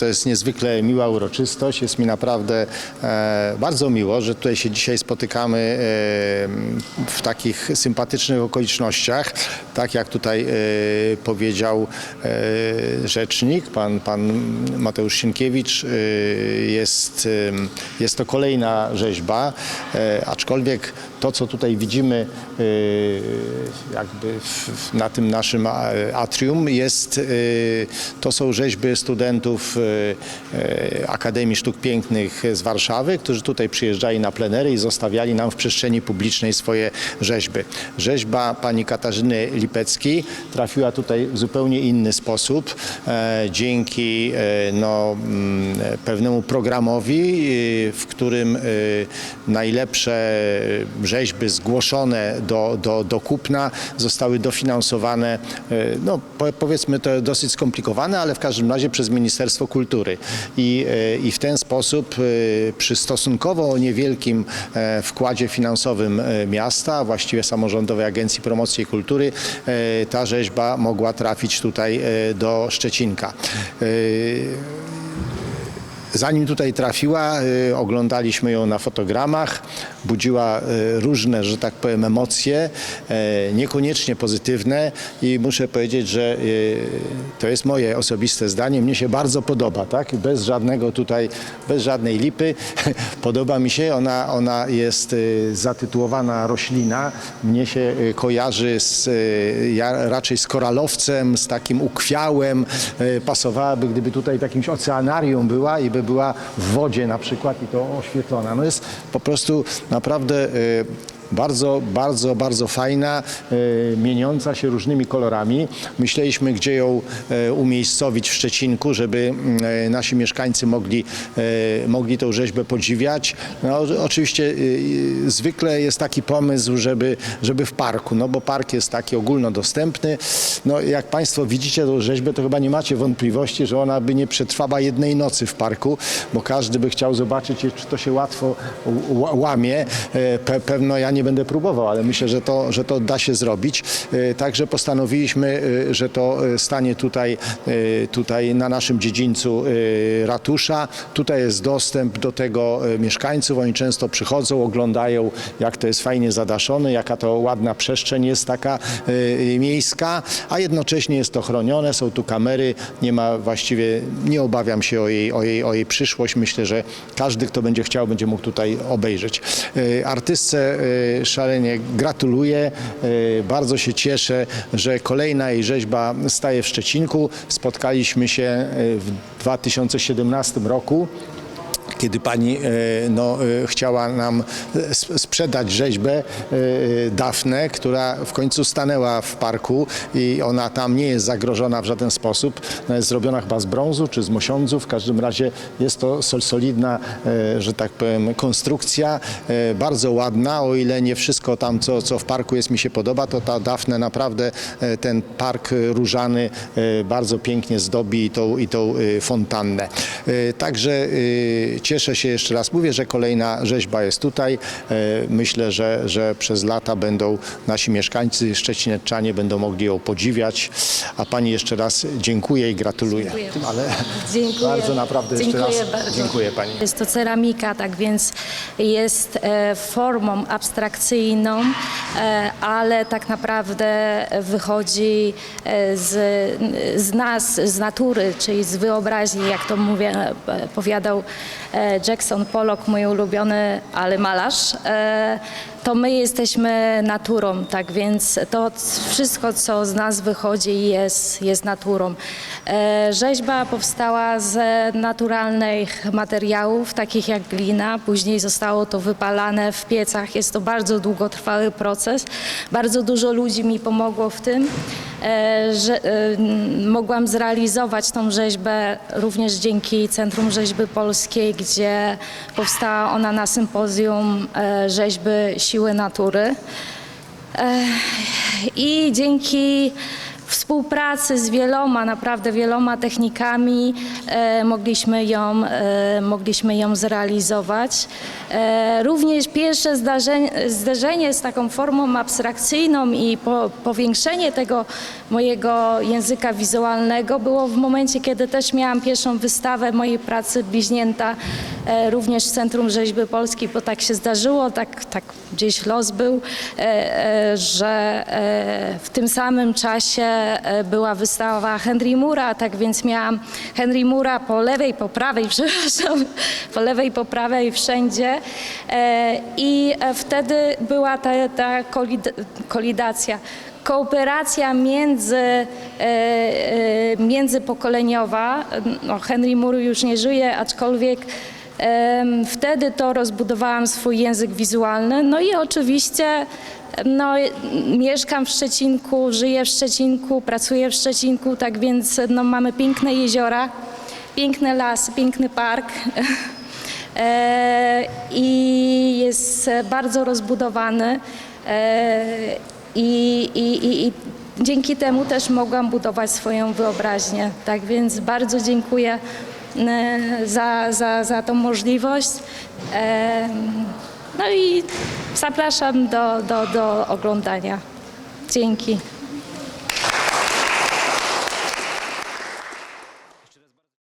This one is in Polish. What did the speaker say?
To jest niezwykle miła uroczystość. Jest mi naprawdę e, bardzo miło, że tutaj się dzisiaj spotykamy e, w takich sympatycznych okolicznościach. Tak jak tutaj e, powiedział rzecznik, pan, pan Mateusz Sienkiewicz, jest, jest to kolejna rzeźba, aczkolwiek to, co tutaj widzimy e, jakby na tym naszym atrium jest, e, to są rzeźby studentów e, Akademii Sztuk Pięknych z Warszawy, którzy tutaj przyjeżdżali na plenery i zostawiali nam w przestrzeni publicznej swoje rzeźby. Rzeźba pani Katarzyny Lipeckiej trafiła tutaj w zupełnie inny sposób, e, dzięki e, no, mm, pewnemu programowi, e, w którym najlepsze rzeźby zgłoszone do, do, do kupna zostały dofinansowane, e, no po- powiedzmy to dosyć skomplikowane, ale w każdym razie przez Ministerstwo Kultury. I, e, i w ten sposób e, przy stosunkowo niewielkim wkładzie finansowym miasta, właściwie samorządowej Agencji Promocji Kultury, ta rzeźba mogła trafić tutaj do Szczecinka. Zanim tutaj trafiła, y, oglądaliśmy ją na fotogramach. Budziła y, różne, że tak powiem, emocje, e, niekoniecznie pozytywne i muszę powiedzieć, że y, to jest moje osobiste zdanie. Mnie się bardzo podoba, tak? Bez żadnego tutaj, bez żadnej lipy. Podoba mi się, ona, ona jest y, zatytułowana roślina. Mnie się y, kojarzy z, y, ja raczej z koralowcem, z takim ukwiałem. Y, Pasowałaby, gdyby tutaj w jakimś oceanarium była i by była w wodzie na przykład i to oświetlona. No jest po prostu naprawdę y, bardzo, bardzo, bardzo fajna, y, mieniąca się różnymi kolorami. Myśleliśmy, gdzie ją y, umiejscowić w Szczecinku, żeby y, nasi mieszkańcy mogli, mogli tą rzeźbę podziwiać. No, oczywiście zwykle jest taki pomysł, żeby, żeby w parku, no bo park jest taki ogólnodostępny. No, jak Państwo widzicie tą rzeźbę, to chyba nie macie wątpliwości, że ona by nie przetrwała jednej nocy w parku, bo każdy by chciał zobaczyć, czy to się łatwo łamie. E, Pe, pewno ja nie będę próbował, ale myślę, że to, że to da się zrobić. E, Także postanowiliśmy, e, że to e, stanie tutaj, tutaj na naszym dziedzińcu ratusza. Tutaj jest dostęp do tego mieszkańców. Oni często przychodzą, oglądają, jak to jest fajnie zadaszone, jaka to ładna przestrzeń jest taka miejska, a jednocześnie jest to chronione, są tu kamery, nie ma właściwie, nie obawiam się o jej, o jej, o jej przyszłość. Myślę, że każdy, kto będzie chciał, będzie mógł tutaj obejrzeć. Artystce szalenie gratuluję, e, bardzo się cieszę, że kolejna jej rzeźba staje w Szczecinku. Spotkaliśmy się e, w 2017 roku kiedy pani e, no, e, chciała nam e, sp- sprzedać rzeźbę e, Dafnę, która w końcu stanęła w parku i ona tam nie jest zagrożona w żaden sposób. Ona jest zrobiona chyba z brązu czy z mosiądzu. W każdym razie jest to sol- solidna, że tak powiem, konstrukcja, bardzo ładna. O ile nie wszystko tam, co, co w parku jest, mi się podoba, to ta Dafne naprawdę ten park różany bardzo pięknie zdobi i tą, i tą fontannę. Także cieszę się jeszcze raz, mówię, że kolejna rzeźba jest tutaj. E, Myślę, że, że przez lata będą nasi mieszkańcy, szczecineczanie będą mogli ją podziwiać. A Pani jeszcze raz dziękuję i gratuluję. Dziękuję. Ale Dziękuję. bardzo naprawdę jeszcze Dziękuję raz bardzo. dziękuję Pani. Jest to ceramika, tak więc jest e, formą abstrakcyjną, e, ale tak naprawdę wychodzi z, z nas, z natury, czyli z wyobraźni, jak to mówię, powiadał Jackson Pollock, mój ulubiony, ale malarz. E, To my jesteśmy naturą, tak więc to wszystko, co z nas wychodzi, jest, jest naturą. E, Rzeźba powstała z naturalnych materiałów, takich jak glina. Później zostało to wypalane w piecach. Jest to bardzo długotrwały proces. Bardzo dużo ludzi mi pomogło w tym, e, że e, mogłam zrealizować tą rzeźbę również dzięki Centrum Rzeźby Polskiej, gdzie powstała ona na sympozjum e, rzeźby siły natury. E, I dzięki współpracy z wieloma, naprawdę wieloma technikami e, mogliśmy, ją, e, mogliśmy ją zrealizować. E, również pierwsze zdarzenie, zderzenie z taką formą abstrakcyjną i po, powiększenie tego mojego języka wizualnego było w momencie, kiedy też miałam pierwszą wystawę mojej pracy Bliźnięta, również w Centrum Rzeźby Polskiej, bo tak się zdarzyło, tak, tak gdzieś los był, że w tym samym czasie była wystawa Henry Mura, tak więc miałam Henry Mura po lewej, po prawej, przepraszam, po lewej, po prawej, wszędzie E, i e, wtedy była ta, ta kolid, kolidacja kooperacja między, e, e, międzypokoleniowa. No, Henry Moore już nie żyje, aczkolwiek wtedy to rozbudowałam swój język wizualny. No i oczywiście no, mieszkam w Szczecinku, żyję w Szczecinku, pracuję w Szczecinku, tak więc no, mamy piękne jeziora, piękne lasy, piękny park. E, i jest bardzo rozbudowany. E, I, i, i, I dzięki temu też mogłam budować swoją wyobraźnię. Tak więc bardzo dziękuję za, za, za tą możliwość. E, No i zapraszam do, do, do oglądania. Dzięki.